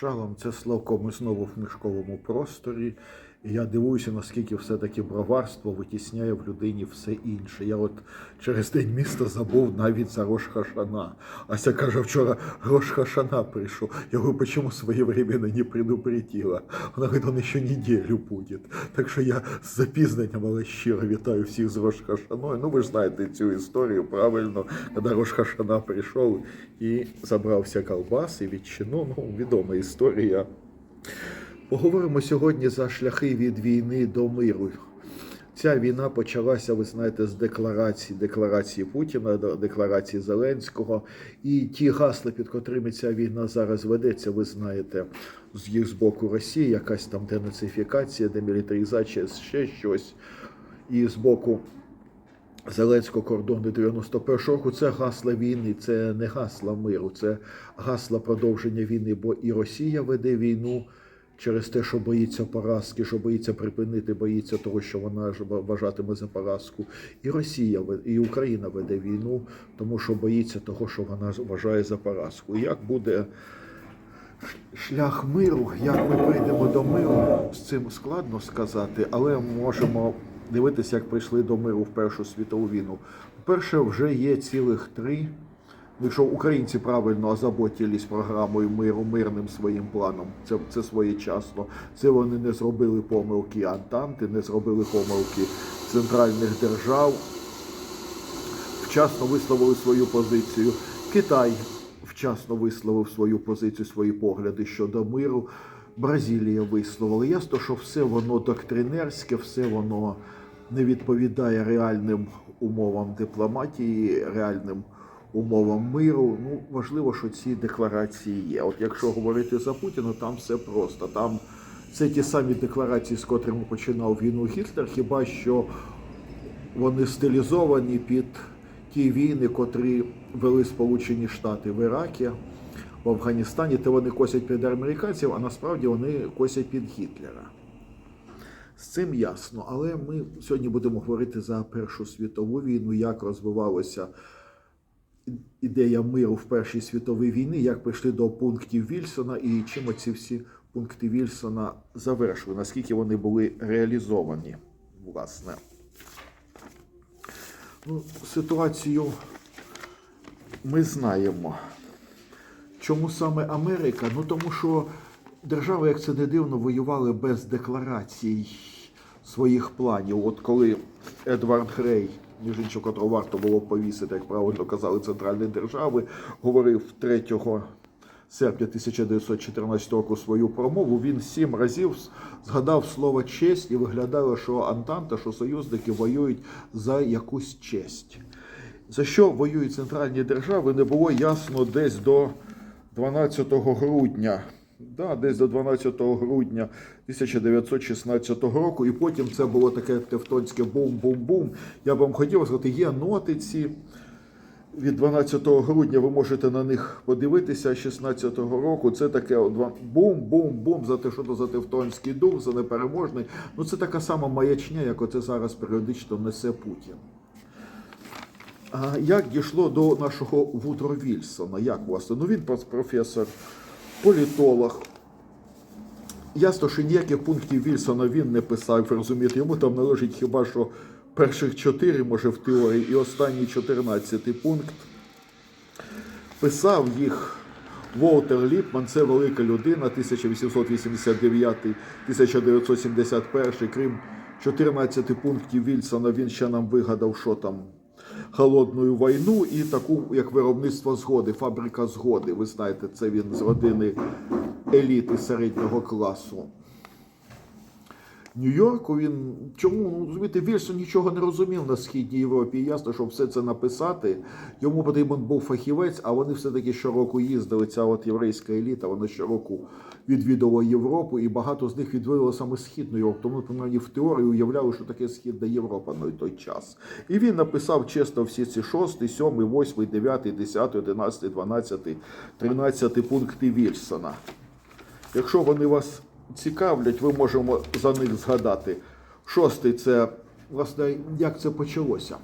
Шалом, це Славко. Ми знову в мішковому просторі. Я дивуюся, наскільки все-таки броварство витісняє в людині все інше. Я от через день міста забув навіть за Рош Хашана. Ася каже, вчора Рош Хашана прийшов. Я говорю, чому своєвременно не предупредила? Вона говорить, он ще неділю буде. Так що я з запізненням, але щиро вітаю всіх з Рош Хашаною. Ну ви ж знаєте цю історію правильно, коли Рош Хашана прийшов і забрався колбас і ветчину. Ну, відома історія. Поговоримо сьогодні за шляхи від війни до миру. Ця війна почалася, ви знаєте, з декларації, декларації Путіна, декларації Зеленського. І ті гасли, під котрими ця війна зараз ведеться, ви знаєте, з їх з боку Росії, якась там денацифікація, демілітаризація, ще щось. І з боку Зеленського кордону 91-го року це гасла війни, це не гасла миру, це гасла продовження війни, бо і Росія веде війну через те, що боїться поразки, що боїться припинити, боїться того, що вона вважатиме за поразку. І Росія і Україна веде війну, тому що боїться того, що вона вважає за поразку. Як буде шлях миру, як ми прийдемо до миру, з цим складно сказати, але можемо дивитися, як прийшли до миру в Першу світову війну. Перше, вже є цілих три. Якщо українці правильно озаботились програмою миру, мирним своїм планом, це, це своєчасно. Це вони не зробили помилки Антанти, не зробили помилки центральних держав, вчасно висловили свою позицію. Китай вчасно висловив свою позицію, свої погляди щодо миру. Бразилія висловила. Ясно, що все воно доктринерське, все воно не відповідає реальним умовам дипломатії, реальним умовам миру. Ну, важливо, що ці декларації є. От якщо говорити за Путіна, там все просто. Там це ті самі декларації, з котрими починав війну Гітлер, хіба що вони стилізовані під ті війни, котрі вели Сполучені Штати в Іракі, в Афганістані, то вони косять під американців, а насправді вони косять під Гітлера. З цим ясно, але ми сьогодні будемо говорити за Першу світову війну, як розвивалася ідея миру в Першій світовій війні, як прийшли до пунктів Вільсона і чим оці всі пункти Вільсона завершили, наскільки вони були реалізовані, власне. Ну, ситуацію ми знаємо. Чому саме Америка? Ну тому що держави, як це не дивно, воювали без декларацій своїх планів. От коли Едвард Грей, між іншим, котрого варто було повісити, як правильно казали центральні держави, говорив 3 серпня 1914 року свою промову, він сім разів згадав слово честь і виглядало, що Антанта, що союзники воюють за якусь честь. За що воюють центральні держави, не було ясно десь до 12 грудня. Да, десь до 12 грудня 1916 року, і потім це було таке тевтонське бум-бум-бум. Я вам хотів сказати, є нотиці від 12 грудня, ви можете на них подивитися 16-го року. Це таке бум-бум-бум за те, що то за тевтонський дух, за непереможний. Ну це така сама маячня, як оце зараз періодично несе Путін. А як дійшло до нашого Вудро Вільсона? Як власне? Ну він професор, політолог. Ясно, що ніяких пунктів Вільсона він не писав, розумієте, йому там належить хіба що перших чотири, може, в теорії, і останній чотирнадцятий пункт. Писав їх Волтер Ліпман, це велика людина, 1889-1971, крім 14 пунктів Вільсона, він ще нам вигадав, що там холодну війну і таку, як виробництво згоди, фабрика згоди. Ви знаєте, це він з родини еліти середнього класу. Нью-Йорку він чому ну розумієте, Вільсон нічого не розумів на східній Європі. Ясно, що все це написати. Йому потрібен був фахівець, а вони все таки щороку їздили. Ця от єврейська еліта, вона щороку відвідувала Європу, і багато з них відвідували саме східну Європу. Тому принаймні в теорії уявляли, що таке східна Європа на той час. І він написав чесно всі ці 6, 7, 8, 9, 10, 11, 12, 13 пункти Вільсона. Якщо вони вас цікавлять, ви можемо за них згадати. Шостий це, власне, як це почалося.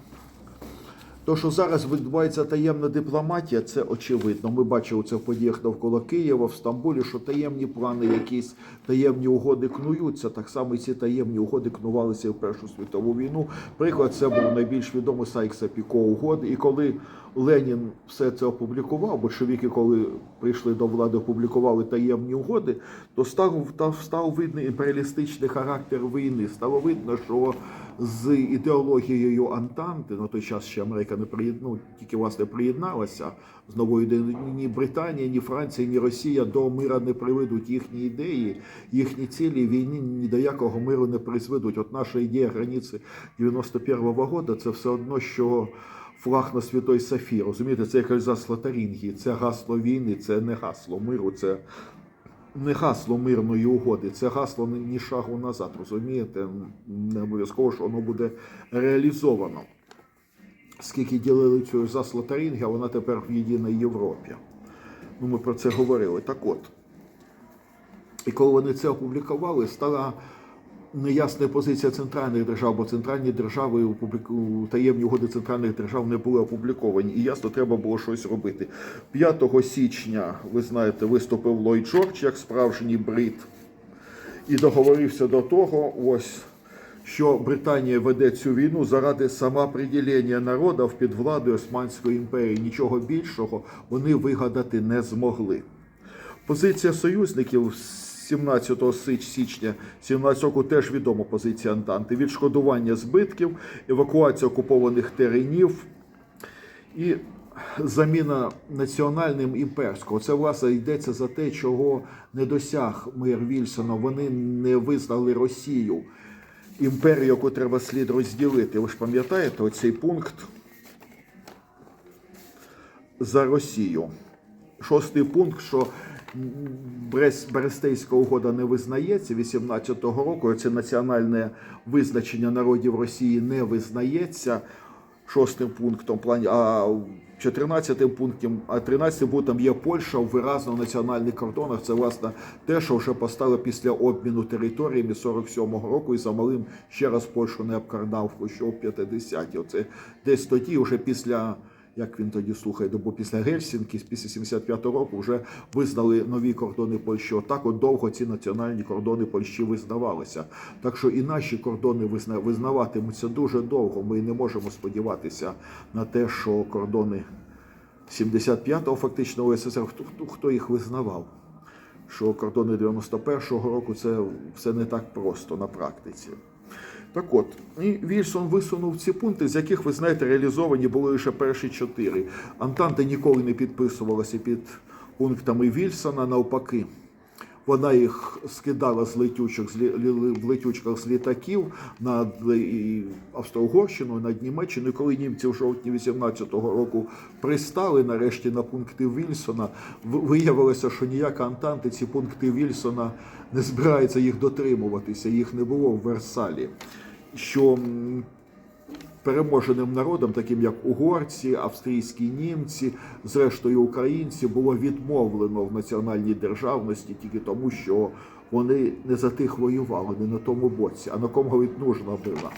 То, що зараз відбувається таємна дипломатія, це очевидно. Ми бачили це в подіях навколо Києва, в Стамбулі, що таємні плани, якісь таємні угоди кнуються. Так само і ці таємні угоди кнувалися в Першу світову війну. Приклад це був найбільш відомий сайкса піко угоди. І коли Ленін все це опублікував, большевики, коли прийшли до влади, опублікували таємні угоди, то став, та- став видний імперіалістичний характер війни. Стало видно, що з ідеологією Антанти, на той час ще Америка не приєд... ну, тільки власне приєдналася з новою ні Британія, ні Франція, ні Росія до мира не приведуть їхні ідеї, їхні цілі війни ні до якого миру не призведуть. От наша ідея границі 91-го року це все одно, що флаг на Святой Софії. Розумієте, це якось засло Тарінгі, це гасло війни, це не гасло миру, це не гасло мирної угоди, це гасло ні- шагу назад. Розумієте? Не обов'язково, що воно буде реалізовано. Скільки ділили цю засло Тарінги, а вона тепер в єдиній Європі. Ну, ми про це говорили. Так от. І коли вони це опублікували, стала неясна позиція центральних держав, бо центральні держави опубліку- таємні угоди центральних держав не були опубліковані. І ясно, треба було щось робити. 5 січня, ви знаєте, виступив Ллойд Джордж як справжній брит і договорився до того, ось. Що Британія веде цю війну заради самоприділення народів під владою Османської імперії. Нічого більшого вони вигадати не змогли. Позиція союзників 17 січня 17 року теж відома позиція Антанти. Відшкодування збитків, евакуація окупованих теренів і заміна національним імперського. Це власне йдеться за те, чого не досяг мир Вільсона. Вони не визнали Росію імперію, яку треба слід розділити. Ви ж пам'ятаєте оцей пункт за Росію. Шостий пункт, що Берестейська угода не визнається 18-го року. Це національне визначення народів Росії не визнається шостим пунктом. А 14 пунктом, а 13 пунктом є Польща в виразно національних кордонах. Це власне те, що вже постало після обміну територіями 47-го року, і за малим ще раз Польщу не обкардав Хрущов 50-ті. Оце десь тоді, вже після як він тоді слухає, бо після Гельсінки, після 75-го року вже визнали нові кордони Польщі. Отак от довго ці національні кордони Польщі визнавалися. Так що і наші кордони визна- визнаватимуться дуже довго. Ми не можемо сподіватися на те, що кордони 75-го фактично УССР, хто, хто їх визнавав? Що кордони 91-го року це все не так просто на практиці. Так от, і Вільсон висунув ці пункти, з яких, ви знаєте, реалізовані були лише перші чотири. Антанта ніколи не підписувалася під пунктами Вільсона, навпаки. Вона їх скидала з летючок, з лі- в летючках з літаків над Австро-Угорщиною, над Німеччиною. Коли німці в жовтні 18-го року пристали нарешті на пункти Вільсона, виявилося, що ніяка Антанти ці пункти Вільсона не збирається їх дотримуватися. Їх не було в Версалі. Що переможеним народам, таким як угорці, австрійські німці, зрештою українці, було відмовлено в національній державності тільки тому, що вони не за тих воювали, не на тому боці, а на кому від нужна була.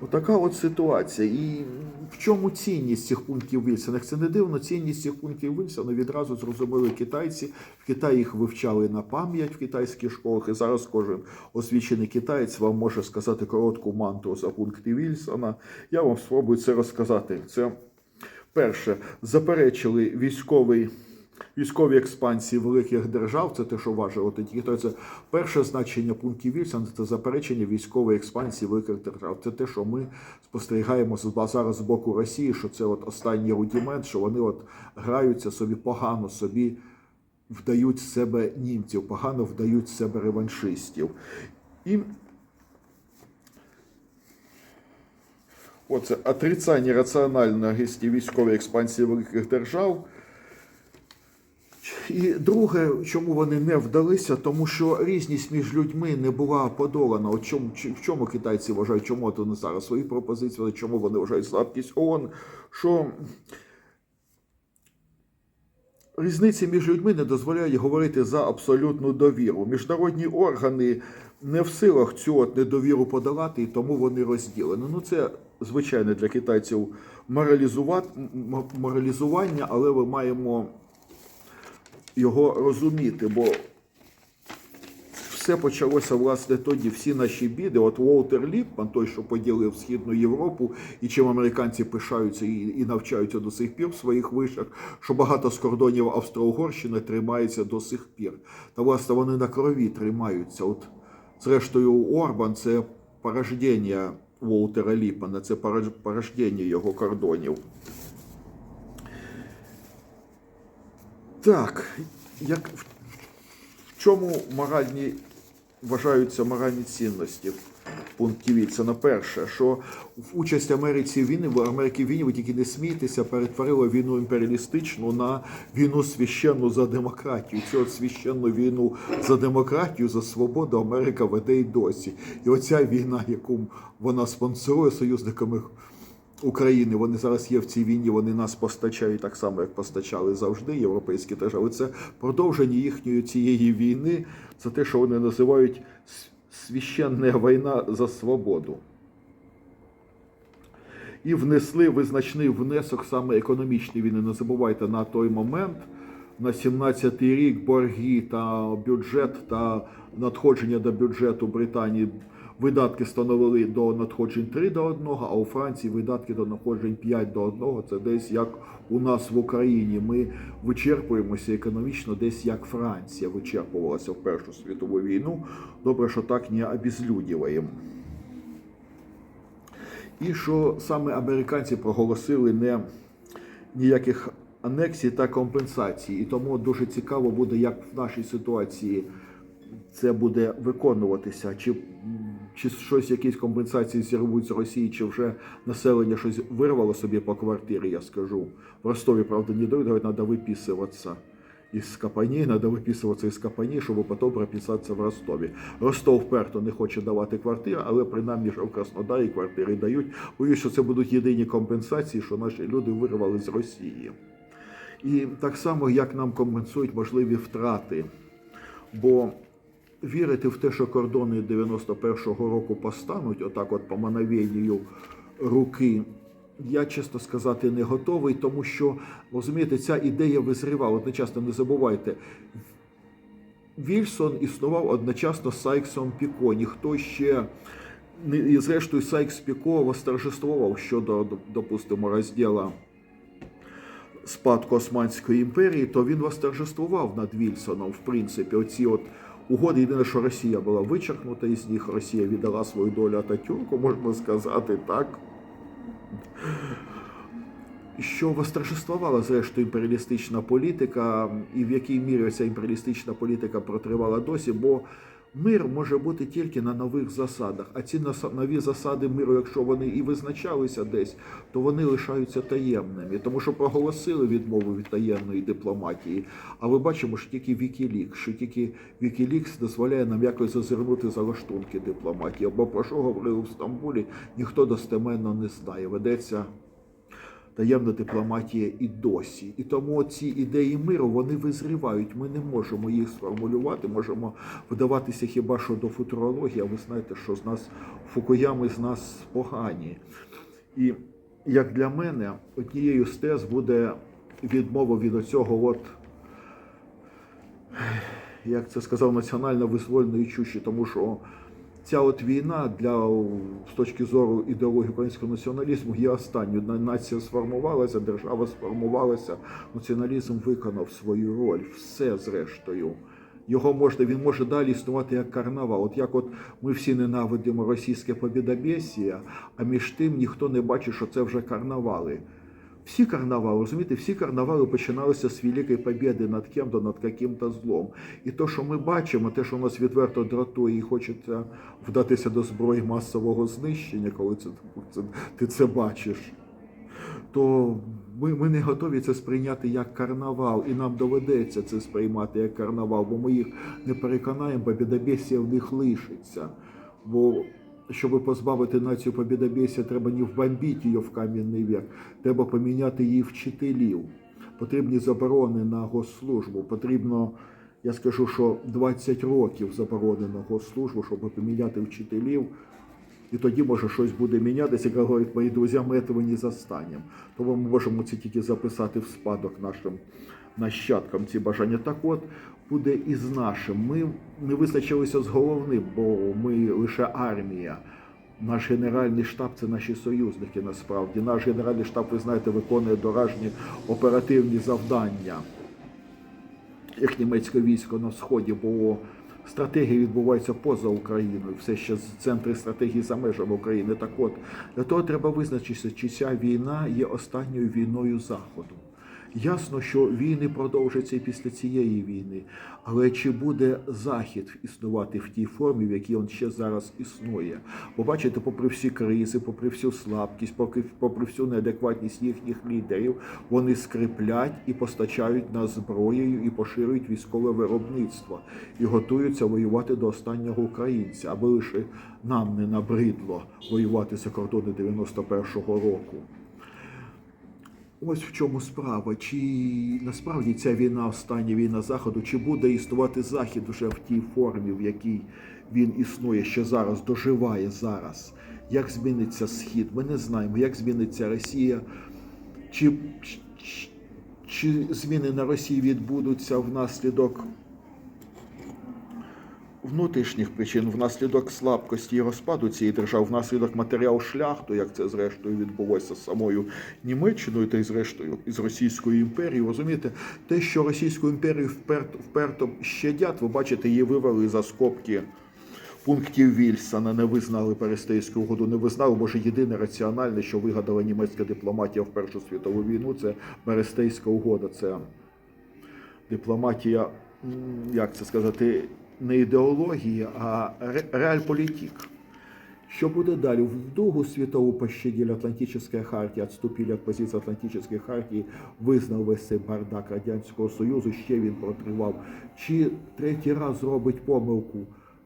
Отака от ситуація. І в чому цінність цих пунктів Вільсона? Це не дивно, цінність цих пунктів Вільсона відразу зрозуміли китайці. В Китаї їх вивчали на пам'ять в китайських школах. І зараз кожен освічений китаєць вам може сказати коротку мантру за пункти Вільсона. Я вам спробую це розказати. Це перше, заперечили військовий. Військові експансії великих держав, це те, що. То це перше значення пунктів Вільсона це заперечення військової експансії великих держав. Це те, що ми спостерігаємо зараз з боку Росії, що це от останній рудімент, що вони от граються собі погано, собі вдають себе німців, погано вдають себе реваншистів. І Оце отрицання раціональності військової експансії великих держав. І друге, чому вони не вдалися, тому що різність між людьми не була подолана. От чому, в чому китайці вважають, чому от вони зараз свої пропозиції, чому вони вважають слабкість ООН, що різниці між людьми не дозволяють говорити за абсолютну довіру. Міжнародні органи не в силах цю от недовіру подолати, і тому вони розділені. Ну це звичайно для китайців моралізування, але ми маємо його розуміти, бо все почалося власне тоді. Всі наші біди. От Уолтер Ліпман, той, що поділив Східну Європу, і чим американці пишаються і, і навчаються до сих пір в своїх вишах, що багато з кордонів Австро-Угорщини тримається до сих пір. Та власне вони на крові тримаються. От, зрештою, Орбан це порождення Уолтера Ліпмана, це порож- порождення його кордонів. Так, як в чому моральні вважаються моральні цінності в пункті Вільсона? Перше, що участь Америці війни, в Америки в війні, ви тільки не смійтеся, перетворила війну імперіалістичну на війну священну за демократію. Цю священну війну за демократію, за свободу Америка веде й досі. І оця війна, яку вона спонсорує союзниками України, вони зараз є в цій війні, вони нас постачають так само, як постачали завжди європейські держави. Це продовження їхньої цієї війни, це те, що вони називають священна війна за свободу. І внесли визначний внесок саме економічний. Він не забувайте на той момент. На 17-й рік борги та бюджет та надходження до бюджету Британії видатки становили до надходжень 3 до 1, а у Франції видатки до надходжень 5 до 1. Це десь як у нас в Україні. Ми вичерпуємося економічно, десь як Франція вичерпувалася в Першу світову війну. Добре, що так не обезлюдіваємо. І що саме американці проголосили не ніяких анексій та компенсацій. І тому дуже цікаво буде, як в нашій ситуації це буде виконуватися. Чи, чи щось, якісь компенсації зірвуть з Росії, чи вже населення щось вирвало собі по квартирі, я скажу. В Ростові, правда, не дають, говорят, надо виписуватися із Капані, треба виписуватися із Капані, щоб потім прописатися в Ростові. Ростов вперто не хоче давати квартири, але принаймні ж в Краснодарі квартири дають. Боюсь, що це будуть єдині компенсації, що наші люди вирвали з Росії. І так само, як нам компенсують можливі втрати. Бо вірити в те, що кордони 91-го року постануть, отак от по мановенню руки, я чесно сказати не готовий, тому що розумієте, ця ідея визрівала. Одночасно не забувайте. Вільсон існував одночасно з Сайксом Піко. Ніхто ще і зрештою Сайкс Піко восторжествував щодо, допустимо, розділу спадку Османської імперії, то він восторжествував над Вільсоном. В принципі, оці от угоди. Єдине, що Росія була вичеркнута із них. Росія віддала свою долю Ататюрку, можна сказати так. Що восторжествувала зрештою імперіалістична політика, і в якій мірі ця імперіалістична політика протривала досі, бо мир може бути тільки на нових засадах. А ці нові засади миру, якщо вони і визначалися десь, то вони лишаються таємними, тому що проголосили відмову від таємної дипломатії. А ми бачимо, що тільки Вікілік, що тільки Вікілікс дозволяє нам якось зазирнути за лаштунки дипломатії. Бо про що говорили в Стамбулі, ніхто достеменно не знає. Ведеться таємна дипломатія і досі. І тому ці ідеї миру вони визрівають. Ми не можемо їх сформулювати, можемо вдаватися хіба що до футурології, а ви знаєте, що з нас фукуями з нас погані. І як для мене, однією з тез буде відмова від оцього от. Як це сказав, національно-визвольної чуші, тому що ця от війна для з точки зору ідеології українського націоналізму є останньою. На- Нація сформувалася, держава сформувалася, націоналізм виконав свою роль. Все зрештою. Його можна, він може далі існувати як карнавал. От як от ми всі ненавидимо російське побідобєсія, а між тим ніхто не бачить, що це вже карнавали. Всі карнавали, розумієте, всі карнавали починалися з великої побєди над ким-то, над каким-то злом. І те, що ми бачимо, те, що нас відверто дратує і хочеться вдатися до зброї масового знищення, коли це, це, ти це бачиш, то ми, ми не готові це сприйняти як карнавал, і нам доведеться це сприймати як карнавал, бо ми їх не переконаємо, побідобєсія в них лишиться. Бо щоб позбавити націю побідобєсія, треба не вбомбити її в кам'яний вік, треба поміняти її вчителів. потрібні заборони на госслужбу. Потрібно, я скажу, що 20 років заборони на госслужбу, щоб поміняти вчителів. І тоді, може, щось буде мінятися, як говорять мої друзі, ми цього не застанемо. Тому ми можемо це тільки записати в спадок нашим нащадкам ці бажання. Так от буде і з нашим. Ми не визначилися з головним, бо ми лише армія. Наш генеральний штаб це наші союзники насправді. Наш генеральний штаб, ви знаєте, виконує доражні оперативні завдання як німецьке військо на сході, бо стратегія відбувається поза Україною, все ще з центри стратегії за межами України. Так от для того треба визначитися, чи ця війна є останньою війною Заходу. Ясно, що війни продовжаться і після цієї війни, але чи буде захід існувати в тій формі, в якій він ще зараз існує? Бо попри всі кризи, попри всю слабкість, попри, попри всю неадекватність їхніх лідерів, вони скриплять і постачають нас зброєю і поширюють військове виробництво і готуються воювати до останнього українця, аби лише нам не набридло воювати за кордони 91-го року. Ось в чому справа. Чи насправді ця війна, остання війна Заходу, чи буде існувати Захід вже в тій формі, в якій він існує ще зараз, доживає зараз? Як зміниться Схід? Ми не знаємо, як зміниться Росія, чи, чи, чи зміни на Росії відбудуться внаслідок внутрішніх причин, внаслідок слабкості і розпаду цієї держави, внаслідок матеріал шляхту, як це зрештою відбулося з самою Німеччиною та й зрештою із Російською імперією. Розумієте, те, що Російську імперію вперто, вперто щадять, ви бачите, її вивели за скобки. Пунктів Вільсона не визнали Перестейську угоду, не визнали. Може, єдине раціональне, що вигадала німецька дипломатія в Першу світову війну, це Перестейська угода. Це дипломатія, як це сказати, не ідеологія, а ре- реальполітик. Что будет далее? В Другу світову пощадили Атлантическая хартія, відступили від позиції Атлантическої хартії, визнав весь цей бардак Радянського Союзу, ще він протривав. Чи третій раз зробить помилку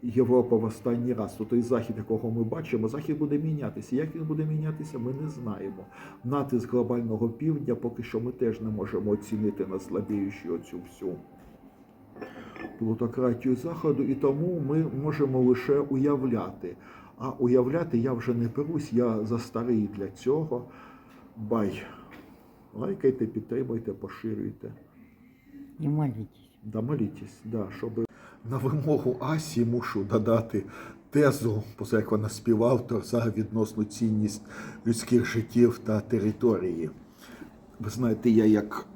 Європа в останній раз? То той захід, якого ми бачимо, захід буде мінятися. Як він буде мінятися, ми не знаємо. Натиск глобального півдня поки що ми теж не можемо оцінити на слабіючу оцю всю плутократію Заходу, і тому ми можемо лише уявляти. А уявляти я вже не берусь, я застарий для цього. Бай. Лайкайте, підтримуйте, поширюйте. Не молитесь. Да, молітесь, да, щоб на вимогу Асі мушу додати тезу, поза як вона співавтор за відносну цінність людських життів та території. Ви знаєте, я як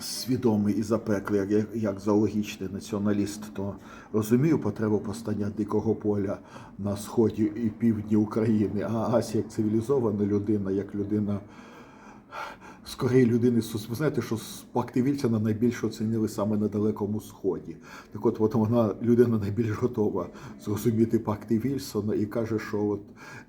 свідомий і запеклий, як, зоологічний націоналіст, то розумію потребу постання дикого поля на сході і півдні України. А Ася як цивілізована людина, як людина. Скоріше людини сус- Ви знаєте, що пакти Вільсона найбільше оцінили саме на Далекому Сході. Так от, от вона людина найбільш готова зрозуміти пакти Вільсона і каже, що от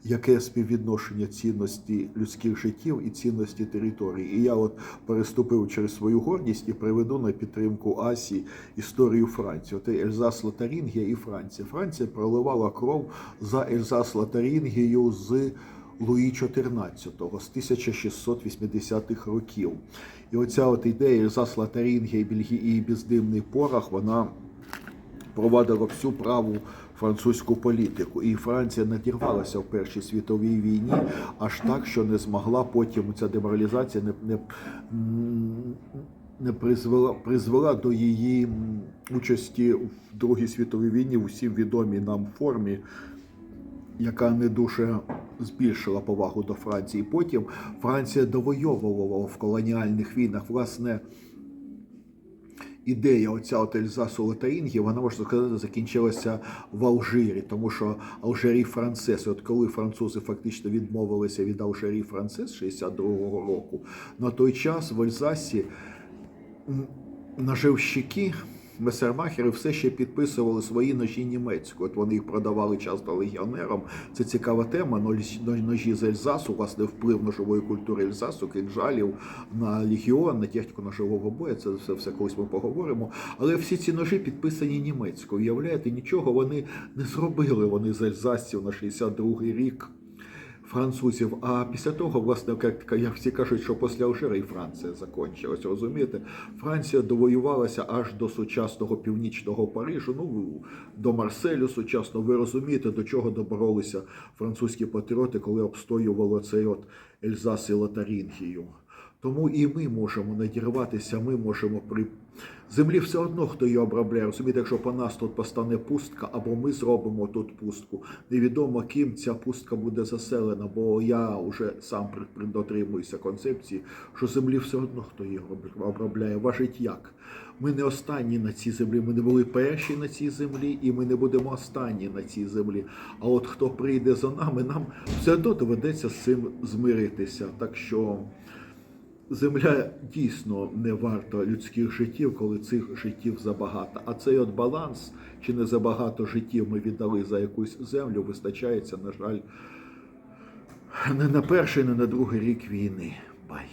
яке співвідношення цінності людських життів і цінності території. І я от переступив через свою гордість і приведу на підтримку Асі історію Франції. От Ельзас Лотарингія і Франція. Франція проливала кров за Ельзас Лотарингію з Луї XIV з 1680-х років. І оця от ідея Ельзас Лотарингія і бездимний порох, вона провадила всю праву французьку політику. І Франція надірвалася в Першій світовій війні аж так, що не змогла потім ця деморалізація не, не, не призвела, призвела до її участі в Другій світовій війні в усім відомій нам формі яка не дуже збільшила повагу до Франції. Потім Франція довойовувала в колоніальних війнах. Власне, ідея оця от Ельзасу Лотарінгі, вона можна сказати, закінчилася в Алжирі, тому що Алжирі Францес, от коли французи фактично відмовилися від Алжирі Францес 62-го року, на той час в Ельзасі наживщики, месермахери все ще підписували свої ножі німецькою. От вони їх продавали часто легіонерам. Це цікава тема. Нож- Ножі з Ельзасу, власне, вплив ножової культури Ельзасу, кинджалів на легіон, на техніку ножового бою. Це все, все колись ми поговоримо. Але всі ці ножі підписані німецькою. Уявляєте, нічого вони не зробили. Вони з Ельзасців на 62-й рік. Французів. А після того, власне, як, як всі кажуть, що після Алжира і Франція закінчилась, розумієте? Франція довоювалася аж до сучасного північного Парижу, ну до Марселю сучасного. Ви розумієте, до чого доборолися французькі патріоти, коли обстоювали цей от Ельзас і Лотарингію. Тому і ми можемо надірватися, ми можемо при землі все одно, хто її обробляє. Розумієте, якщо по нас тут постане пустка, або ми зробимо тут пустку. Невідомо ким ця пустка буде заселена, бо я вже сам дотримуюся концепції, що землі все одно хто її обробляє. Важить як. Ми не останні на цій землі, ми не були перші на цій землі, і ми не будемо останні на цій землі. А от хто прийде за нами, нам все одно доведеться з цим змиритися. Так що. Земля дійсно не варта людських життів, коли цих життів забагато. А цей от баланс, чи не забагато життів ми віддали за якусь землю, вистачається, на жаль, не на перший, не на другий рік війни. Бай.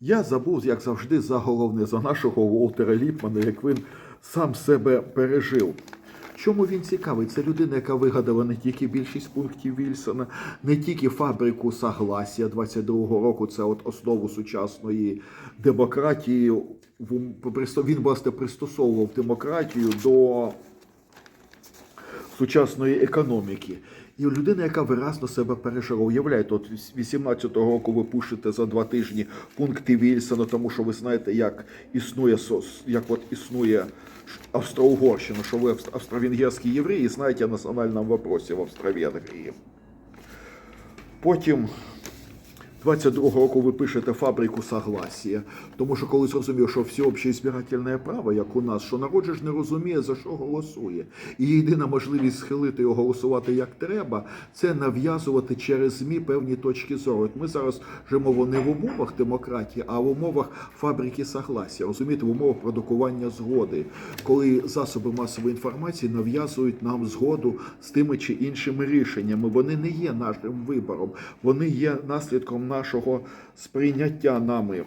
Я забув, як завжди, за головне, за нашого Волтера Ліпмана, як він сам себе пережив. Чому він цікавий? Це людина, яка вигадала не тільки більшість пунктів Вільсона, не тільки фабрику Согласія 22-го року, це от основу сучасної демократії. Він, власне, пристосовував демократію до сучасної економіки. І людина, яка виразно себе пережила. Уявляєте, от 18-го року ви пушите за два тижні пункти Вільсона, тому що ви знаєте, як існує як от існує Австро-Угорщина, що ви австро- австро-венгерські євреї знаєте національному вопросі в Австро-Венгрії. Потім 22-го року ви пишете фабрику согласія, тому що коли зрозумів, що всеобще збирательне право, як у нас, що народ ж не розуміє, за що голосує. І єдина можливість схилити його голосувати як треба, це нав'язувати через ЗМІ певні точки зору. От ми зараз живемо не в умовах демократії, а в умовах фабрики согласія, розумієте, в умовах продукування згоди, коли засоби масової інформації нав'язують нам згоду з тими чи іншими рішеннями. Вони не є нашим вибором, вони є наслідком нашого сприйняття нами.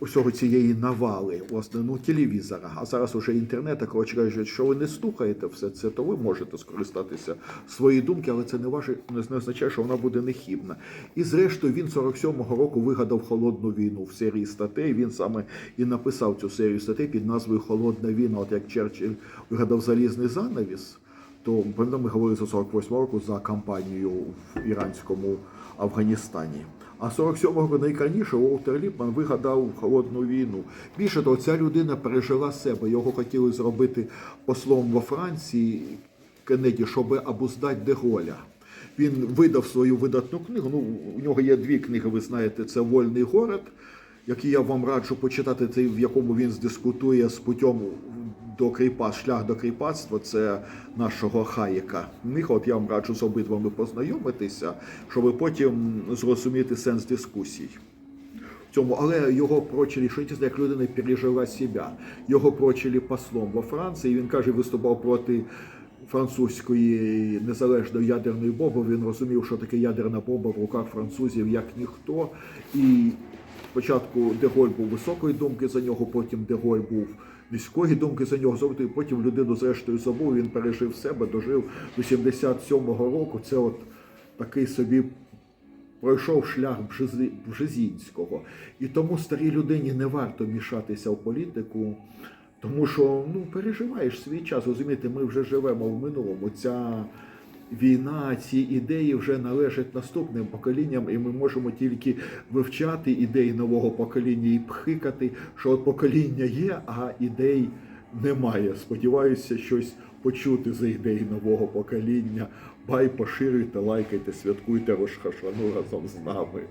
Усього цієї навали, власне, ну, телевізора, а зараз уже інтернет, коротше кажуть, що ви не слухаєте все це, то ви можете скористатися своєї думки, але це не ваше не означає, що вона буде нехібна. І зрештою він 47-го року вигадав холодну війну в серії статей. Він саме і написав цю серію статей під назвою Холодна війна. От як Черчилль вигадав залізний занавіс, то ми говорили за 48 року за кампанію в іранському Афганістані. А 47-го року найкраніше Уолтер Ліпман вигадав холодну війну. Більше того, ця людина пережила себе. Його хотіли зробити послом во Франції Кеннеді, щоб обуздати Деголя. Він видав свою видатну книгу. Ну, у нього є дві книги, ви знаєте, це Вольний город, який я вам раджу почитати, цей, в якому він здискутує з путем до кріпа, шлях до кріпацтва, це нашого Хаєка. Книга, от я вам раджу з обидвами познайомитися, щоб потім зрозуміти сенс дискусій. Цьому, але його прочили, інтересно, як людина пережила себе. Його прочили послом во Франції. Він каже, виступав проти французької незалежної ядерної бомби. Він розумів, що таке ядерна бомба в руках французів як ніхто. І спочатку Деголь був високої думки за нього, потім Деголь був низької думки за нього. зробити. потім людину зрештою забув. Він пережив себе, дожив до 77-го року. Це от такий собі пройшов шлях Бжезінського. І тому старій людині не варто мішатися в політику, тому що ну, переживаєш свій час. Розумієте, ми вже живемо в минулому. Ця війна, ці ідеї вже належать наступним поколінням, і ми можемо тільки вивчати ідеї нового покоління і пхикати, що покоління є, а ідей немає. Сподіваюся, щось почути за ідеї нового покоління. Бай, поширюйте, лайкайте, святкуйте Рошхашану разом з нами.